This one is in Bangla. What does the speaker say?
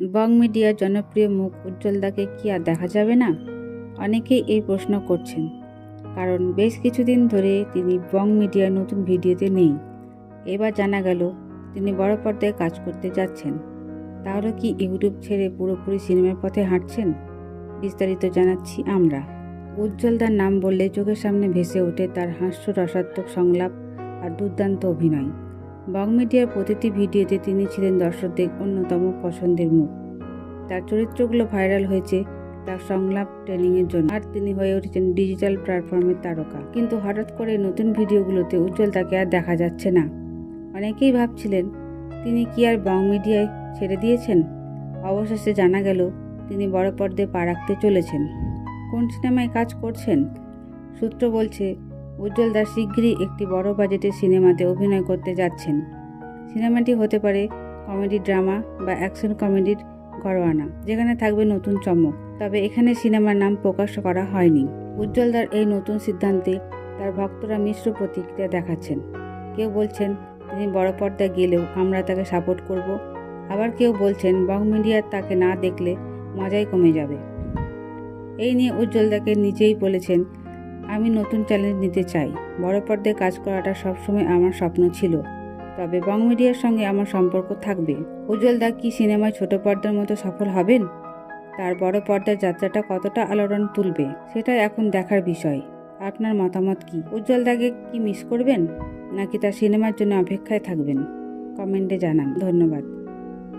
বং মিডিয়ার জনপ্রিয় মুখ উজ্জ্বলদাকে কি আর দেখা যাবে না? অনেকেই এই প্রশ্ন করছেন, কারণ বেশ কিছুদিন ধরে তিনি বং মিডিয়ার নতুন ভিডিওতে নেই। এবার জানা গেল, তিনি বড় পর্দায় কাজ করতে যাচ্ছেন। তাহলে কি ইউটিউব ছেড়ে পুরোপুরি সিনেমার পথে হাঁটছেন? বিস্তারিত জানাচ্ছি আমরা। উজ্জ্বল উজ্জ্বলদার নাম বললে চোখের সামনে ভেসে ওঠে তার হাস্যরসাত্মক সংলাপ আর দুর্দান্ত অভিনয়। বং মিডিয়ার প্রতিটি ভিডিওতে তিনি ছিলেন দর্শকদের অন্যতম পছন্দের মুখ। তার চরিত্রগুলো ভাইরাল হয়েছে তার সংলাপ ট্রেনিংয়ের জন্য। আর তিনি হয়ে উঠেছেন ডিজিটাল প্ল্যাটফর্মের তারকা। কিন্তু হঠাৎ করে নতুন ভিডিওগুলোতে উজ্জ্বল তাকে আর দেখা যাচ্ছে না। অনেকেই ভাবছিলেন, তিনি কি আর বং মিডিয়ায় ছেড়ে দিয়েছেন? অবশেষে জানা গেল, তিনি বড় পর্দায় পা রাখতে চলেছেন। কোন সিনেমায় কাজ করছেন? সূত্র বলছে উজ্জ্বল দাস শীঘ্রই একটি বড় বাজেটের সিনেমাতে অভিনয় করতে যাচ্ছেন। সিনেমাটি হতে পারে কমেডি ড্রামা বা অ্যাকশন কমেডির ঘরোয়ানা, যেখানে থাকবে নতুন চমক। তবে এখানে সিনেমার নাম প্রকাশ করা হয়নি। উজ্জ্বলদার এই নতুন সিদ্ধান্তে তার ভক্তরা মিশ্র প্রতিক্রিয়া দেখাচ্ছেন। কেউ বলছেন তিনি বড় পর্দায় গেলেও আমরা তাকে সাপোর্ট করব। আবার কেউ বলছেন বং মিডিয়ার তাকে না দেখলে মজাই কমে যাবে। এই নিয়ে উজ্জ্বলদাকে নিজেই বলেছেন আমি নতুন চ্যালেঞ্জ নিতে চাই। বড় পর্দায় কাজ করাটা সবসময় আমার স্বপ্ন ছিল। তবে বং মিডিয়ার সঙ্গে আমার সম্পর্ক থাকবে। উজ্জ্বল দা কি সিনেমায় ছোট পর্দার মতো সফল হবেন? তার বড় পর্দার যাত্রাটা কতটা আলোড়ন তুলবে, সেটা এখন দেখার বিষয়। আপনার মতামত কি? উজ্জ্বল দাকে কি মিস করবেন? নাকি তার সিনেমার জন্য অপেক্ষায় থাকবেন? কমেন্টে জানান। ধন্যবাদ।